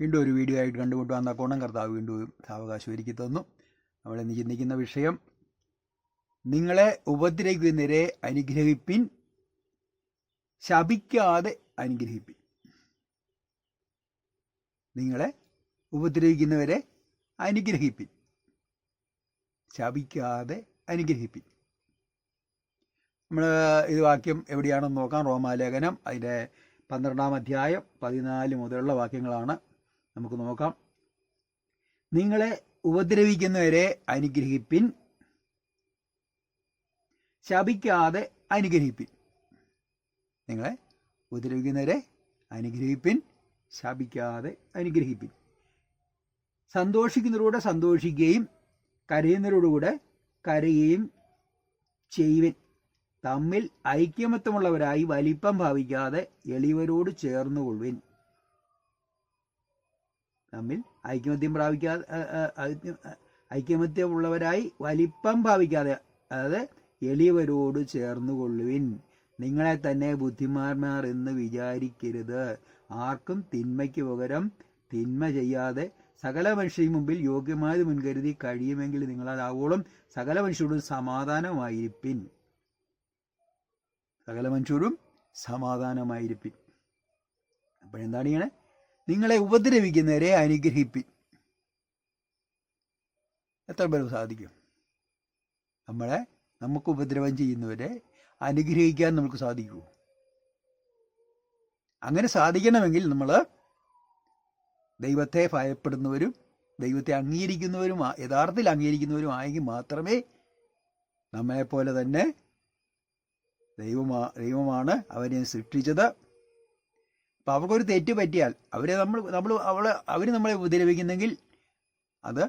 വീണ്ടും ഒരു വീഡിയോ ആയിട്ട് കണ്ടുമുട്ടു വന്ന കോണം കർത്താവ് വീണ്ടും സാവകാശം ഒരുക്കി തന്നു. നമ്മളിന്ന് ചിന്തിക്കുന്ന വിഷയം നിങ്ങളെ ഉപദ്രവിക്കുന്നവരെ അനുഗ്രഹിപ്പിൻ ശപിക്കാതെ അനുഗ്രഹിപ്പിൻ. നിങ്ങളെ ഉപദ്രവിക്കുന്നവരെ അനുഗ്രഹിപ്പിൻ ശപിക്കാതെ അനുഗ്രഹിപ്പിൻ. നമ്മൾ ഇത് വാക്യം എവിടെയാണെന്ന് നോക്കാം. റോമാലേഖനം അതിന്റെ പന്ത്രണ്ടാം അധ്യായം പതിനാല് മുതലുള്ള വാക്യങ്ങളാണ്. നമുക്ക് നോക്കാം. നിങ്ങളെ ഉപദ്രവിക്കുന്നവരെ അനുഗ്രഹിപ്പിൻ. ശപിക്കാതെ അനുഗ്രഹിപ്പിൻ. നിങ്ങളെ ഉപദ്രവിക്കുന്നവരെ അനുഗ്രഹിപ്പിൻ. ശപിക്കാതെ അനുഗ്രഹിപ്പിൻ. സന്തോഷിക്കുന്നവരോട് സന്തോഷിക്കുകയും കരയുന്നവരോടുകൂടെ കരയുകയും ചെയ്യുവിൻ. തമ്മിൽ ഐക്യമത്വമുള്ളവരായി വലിപ്പം ഭാവിക്കാതെ എളിയവരോട് ചേർന്നുകൊള്ളുവിൻ. തമ്മിൽ ഐക്യമത്യം പ്രാപിക്കാതെ ഐക്യമത്യമുള്ളവരായി വലിപ്പം ഭാവിക്കാതെ അതായത് എളിയവരോട് ചേർന്നുകൊള്ളുവിൻ. നിങ്ങളെ തന്നെ ബുദ്ധിമാന്മാർ എന്ന് വിചാരിക്കരുത്. ആർക്കും തിന്മയ്ക്ക് പകരം തിന്മ ചെയ്യാതെ സകല മനുഷ്യരുടെ മുമ്പിൽ യോഗ്യമായത് മുൻകരുതി കഴിയുമെങ്കിൽ നിങ്ങളാവോളം സകല മനുഷ്യരോടും സമാധാനമായിരിപ്പിൻ. സകല മനുഷ്യരും സമാധാനമായിരിപ്പിൻ. അപ്പോഴെന്താണ് ചെയ്യണേ? നിങ്ങളെ ഉപദ്രവിക്കുന്നവരെ അനുഗ്രഹിപ്പി. എത്ര പേർക്ക് സാധിക്കും? നമ്മളെ നമുക്ക് ഉപദ്രവം ചെയ്യുന്നവരെ അനുഗ്രഹിക്കാൻ നമുക്ക് സാധിക്കുമോ അങ്ങനെ സാധിക്കണമെങ്കിൽ നമ്മൾ ദൈവത്തെ ഭയപ്പെടുന്നവരും ദൈവത്തെ അംഗീകരിക്കുന്നവരും യഥാർത്ഥത്തിൽ അംഗീകരിക്കുന്നവരും ആയെങ്കിൽ മാത്രമേ നമ്മളെപ്പോലെ തന്നെ ദൈവമാ ദൈവമാണ് അവരെ സൃഷ്ടിച്ചത്. അപ്പം അവർക്കൊരു തെറ്റ് പറ്റിയാൽ അവരെ നമ്മൾ നമ്മൾ അവളെ അവർ നമ്മളെ ഉപദ്രവിക്കുന്നെങ്കിൽ അത്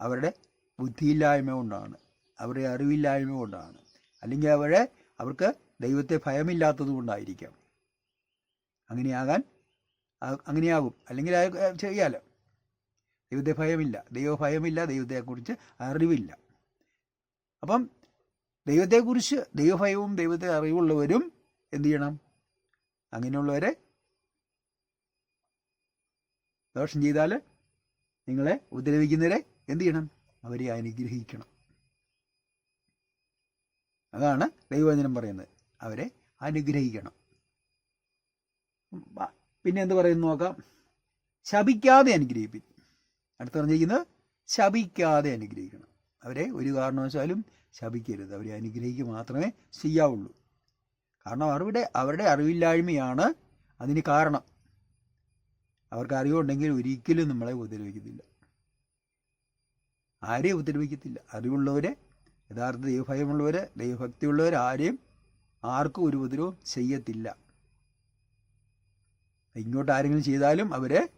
അവരുടെ ബുദ്ധിയില്ലായ്മ കൊണ്ടാണ് അവരുടെ അറിവില്ലായ്മ കൊണ്ടാണ്. അല്ലെങ്കിൽ അവരെ അവർക്ക് ദൈവത്തെ ഭയമില്ലാത്തത് കൊണ്ടായിരിക്കാം. അങ്ങനെയാകാൻ അങ്ങനെയാകും. അല്ലെങ്കിൽ ചെയ്യാലോ. ദൈവത്തെ ഭയമില്ല. ദൈവ ഭയമില്ല ദൈവത്തെക്കുറിച്ച് അറിവില്ല. അപ്പം ദൈവത്തെക്കുറിച്ച് ദൈവഭയവും ദൈവത്തെ അറിവുള്ളവരും എന്തു ചെയ്യണം? അങ്ങനെയുള്ളവരെ ദോഷം ചെയ്താൽ നിങ്ങളെ ഉപദ്രവിക്കുന്നവരെ എന്ത് ചെയ്യണം? അവരെ അനുഗ്രഹിക്കണം. അതാണ് ദൈവവചനം പറയുന്നത്. അവരെ അനുഗ്രഹിക്കണം. പിന്നെ എന്ത് പറയുന്നു നോക്കാം. ശപിക്കാതെ അനുഗ്രഹിപ്പിൻ അടുത്ത് പറഞ്ഞിരിക്കുന്നത് ശപിക്കാതെ അനുഗ്രഹിക്കണം. അവരെ ഒരു കാരണവശാലും ശപിക്കരുത്. അവരെ അനുഗ്രഹിക്കുക മാത്രമേ ചെയ്യാവുള്ളൂ. കാരണം അവരുടെ അവരുടെ അറിവില്ലായ്മയാണ് അതിന് കാരണം. അവർക്ക് അറിവുണ്ടെങ്കിൽ ഒരിക്കലും നമ്മളെ ഉപദ്രവിക്കത്തില്ല. ആരെയും ഉപദ്രവിക്കത്തില്ല. അറിവുള്ളവരെ യഥാർത്ഥ ദൈവഭയമുള്ളവർ ദൈവഭക്തിയുള്ളവർ ആരെയും ആർക്കും ഒരു ഉപദ്രവം ചെയ്യത്തില്ല. ഇങ്ങോട്ട് ആരെങ്കിലും ചെയ്താലും അവരെ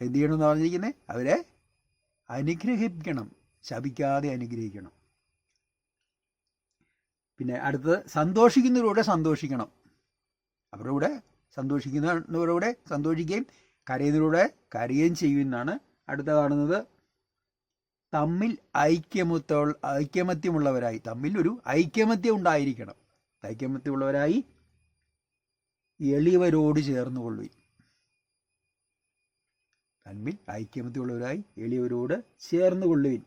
എന്ത് ചെയ്യണമെന്ന് പറഞ്ഞിരിക്കുന്നത് അവരെ അനുഗ്രഹിക്കണം ശപിക്കാതെ അനുഗ്രഹിക്കണം. പിന്നെ അടുത്തത് സന്തോഷിക്കുന്നവരോടെ സന്തോഷിക്കണം. അവരുടെ കൂടെ സന്തോഷിക്കുന്നവരോടെ സന്തോഷിക്കുകയും കരയുന്നവരോടെ കരയുകയും ചെയ്യുമെന്നാണ് അടുത്ത കാണുന്നത്. തമ്മിൽ ഐക്യമത്വ ഐക്യമത്യമുള്ളവരായി തമ്മിൽ ഒരു ഐക്യമത്യം ഉണ്ടായിരിക്കണം. ഐക്യമത്യമുള്ളവരായി എളിയവരോട് ചേർന്ന് കൊള്ളു തമ്മിൽ ഐക്യമത്യമുള്ളവരായി എളിയവരോട് ചേർന്ന് കൊള്ളുവിൻ.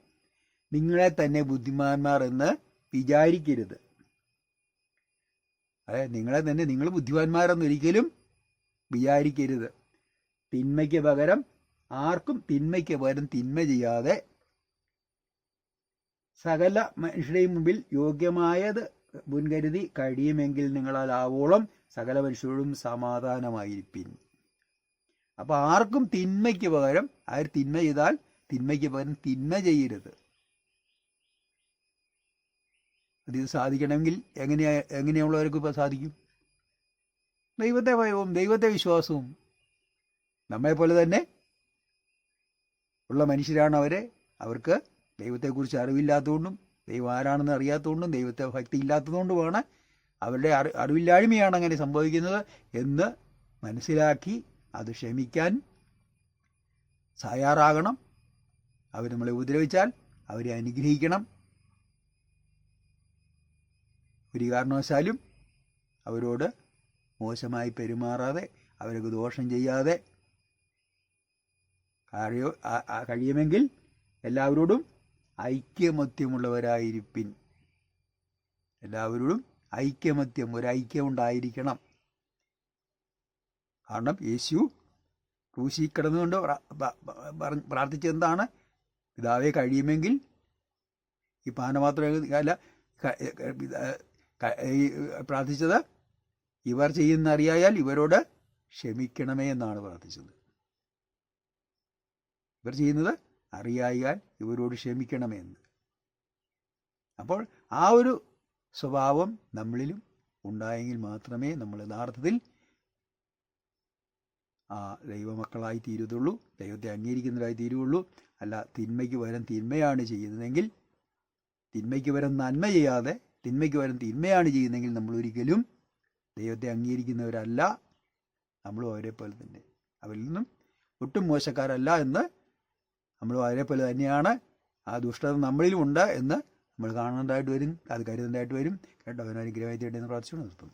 നിങ്ങളെ തന്നെ ബുദ്ധിമാന്മാർ എന്ന് വിചാരിക്കരുത്. അതെ നിങ്ങളെ തന്നെ നിങ്ങൾ ബുദ്ധിമാന്മാരെന്നൊരിക്കലും വിചാരിക്കരുത്. തിന്മയ്ക്ക് പകരം ആർക്കും തിന്മയ്ക്ക് പകരം തിന്മ ചെയ്യാതെ സകല മനുഷ്യരുടെയും മുമ്പിൽ യോഗ്യമായത് മുൻകരുതി കഴിയുമെങ്കിൽ നിങ്ങളാൽ ആവോളം സകല മനുഷ്യരോടും സമാധാനമായിരിപ്പിൻ. അപ്പൊ ആർക്കും തിന്മയ്ക്ക് പകരം ആര് തിന്മ ചെയ്താൽ തിന്മയ്ക്ക് പകരം തിന്മ ചെയ്യരുത്. അത് സാധിക്കണമെങ്കിൽ എങ്ങനെയാ എങ്ങനെയുള്ളവർക്ക് ഇപ്പോൾ സാധിക്കും? ദൈവത്തെ ഭയവും ദൈവത്തെ വിശ്വാസവും. നമ്മളെപ്പോലെ തന്നെ ഉള്ള മനുഷ്യരാണ് അവരെ. അവർക്ക് ദൈവത്തെക്കുറിച്ച് അറിവില്ലാത്തതുകൊണ്ടും ദൈവം ആരാണെന്ന് അറിയാത്തതുകൊണ്ടും ദൈവത്തെ ഭക്തി ഇല്ലാത്തതുകൊണ്ടുമാണ് അവരുടെ അറി അറിവില്ലായ്മയാണ് അങ്ങനെ സംഭവിക്കുന്നത് എന്ന് മനസ്സിലാക്കി അത് ക്ഷമിക്കാൻ തയ്യാറാകണം. അവർ നമ്മളെ ഉപദ്രവിച്ചാൽ അവരെ അനുഗ്രഹിക്കണം. ഒരു കാരണവശാലും അവരോട് മോശമായി പെരുമാറാതെ അവർക്ക് ദോഷം ചെയ്യാതെ കഴിയോ കഴിയുമെങ്കിൽ എല്ലാവരോടും ഐക്യമത്യമുള്ളവരായിരിപ്പിൻ. എല്ലാവരോടും ഐക്യമത്യം ഒരു ഐക്യം ഉണ്ടായിരിക്കണം. കാരണം യേശു ക്രൂശി കിടന്നുകൊണ്ട് പ്രാർത്ഥിച്ചെന്താണ് പിതാവെ കഴിയുമെങ്കിൽ ഈ പാനപാത്രം അല്ല ക- ക- പിതാ- ക- ഈ പ്രാർത്ഥിച്ചത് ഇവർ ചെയ്യുന്ന അറിയായാൽ ഇവരോട് ക്ഷമിക്കണമേ എന്നാണ് പ്രാർത്ഥിച്ചത്. ഇവർ ചെയ്യുന്നത് അറിയായാൽ ഇവരോട് ക്ഷമിക്കണമെന്ന്. അപ്പോൾ ആ ഒരു സ്വഭാവം നമ്മളിലും ഉണ്ടായെങ്കിൽ മാത്രമേ നമ്മൾ യഥാർത്ഥത്തിൽ ആ ദൈവമക്കളായി തീരുകയുള്ളൂ ദൈവത്തെ അംഗീകരിക്കുന്നവരായി തീരുകയുള്ളൂ. അല്ല തിന്മയ്ക്ക് പകരം തിന്മയാണ് ചെയ്യുന്നതെങ്കിൽ തിന്മയ്ക്ക് പകരം നന്മ ചെയ്യാതെ തിന്മയ്ക്ക് പകരം തിന്മയാണ് ചെയ്യുന്നതെങ്കിൽ നമ്മൾ ഒരിക്കലും ദൈവത്തെ അംഗീകരിക്കുന്നവരല്ല. നമ്മളും അവരെ പോലെ തന്നെ. അവരിൽ നിന്നും ഒട്ടും മോശക്കാരല്ല എന്ന് വളരെ പോലെ തന്നെയാണ് ആ ദുഷ്ടത നമ്മളിലും ഉണ്ട് എന്ന് നമ്മൾ കാണേണ്ടതായിട്ട് വരും അത് കരുതേണ്ടതായിട്ട് വരും. കേട്ടോ അവനനുഗ്രഹമായി തേടി എന്ന് പ്രാർത്ഥിച്ചു നിർത്തുന്നു.